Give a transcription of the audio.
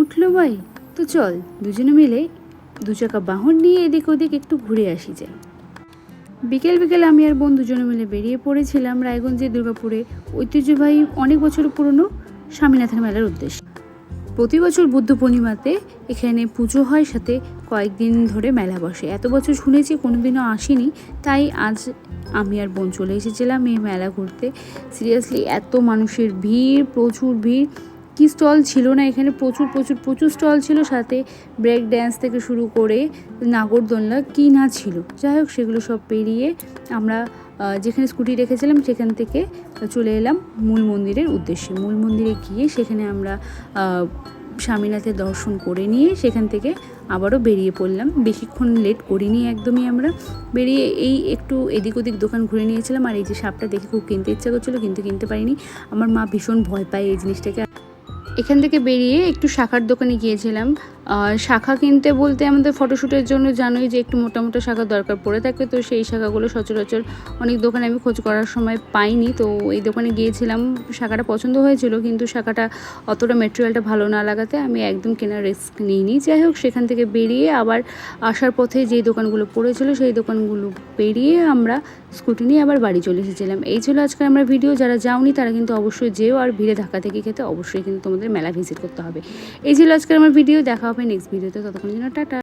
উঠল ভাই, তো চল, দুজনে মিলে দু চাকা বাহন নিয়ে এদিক ওদিক একটু ঘুরে আসি যাই। বিকেল বিকেল আমি আর বোন দুজনে মিলে বেরিয়ে পড়েছিলাম রায়গঞ্জের দুর্গাপুরে। ঐতিহ্যবাহী অনেক বছর পুরনো স্বামীনাথের মেলার উদ্দেশ্যে। প্রতি বছর বুদ্ধ পূর্ণিমাতে এখানে পুজো হয়, সাথে কয়েকদিন ধরে মেলা বসে। এত বছর শুনেছি, কোনোদিনও আসিনি, তাই আজ আমি আর বোন চলে এসেছিলাম এই মেলা ঘুরতে। সিরিয়াসলি এত মানুষের ভিড়, প্রচুর ভিড় কি স্টল ছিল না, এখানে প্রচুর প্রচুর প্রচুর স্টল ছিল। সাথে ব্রেক ড্যান্স থেকে শুরু করে নাগরদোলনা কি না ছিল। যাই হোক, সেগুলো সব পেরিয়ে আমরা যেখানে স্কুটি রেখেছিলাম, সেখান থেকে চলে এলাম মূল মন্দিরের উদ্দেশ্যে। মূল মন্দিরে গিয়ে সেখানে আমরা স্বামীনাথের দর্শন করে নিয়ে সেখান থেকে আবারও বেরিয়ে পড়লাম। বেশিক্ষণ লেট করিনি একদমই আমরা। বেরিয়ে এই একটু এদিক ওদিক দোকান ঘুরে নিয়েছিলাম। আর এই যে সাপটা দেখে খুব কিনতে ইচ্ছা করছিল, কিন্তু কিনতে পারিনি। আমার মা ভীষণ ভয় পায় এই জিনিসটাকে। এখান থেকে বেরিয়ে একটু শাখার দোকানে গিয়েছিলাম। শাখা কিনতে বলতে আমাদের ফটোশ্যুটের জন্য জানোই যে একটু মোটা মোটা শাখা দরকার পড়ে থাকে, তো সেই শাখাগুলো সচরাচর অনেক দোকানে আমি খোঁজ করার সময় পাইনি। তো এই দোকানে গিয়েছিলাম, শাখাটা পছন্দ হয়েছিল, কিন্তু শাখাটা অতটা মেটেরিয়ালটা ভালো না লাগাতে আমি একদম কেনার রিস্ক নিইনি। যাই হোক, সেখান থেকে বেরিয়ে আবার আসার পথে যেই দোকানগুলো পড়েছিল, সেই দোকানগুলো পেরিয়ে আমরা স্কুটি নিয়ে আবার বাড়ি চলে এসেছিলাম। এই ছিল আজকে আমরা ভিডিও যারা যাওনি, তারা কিন্তু অবশ্যই যেও, আর ভিড়ে ধাক্কা থেকে খেতে অবশ্যই কিন্তু তোমাদের মেলা ভিজিট করতে হবে। এই ছিল আজকের আমার ভিডিও দেখা হবে নেক্সট ভিডিওতে ততক্ষণ জন্য টাটা।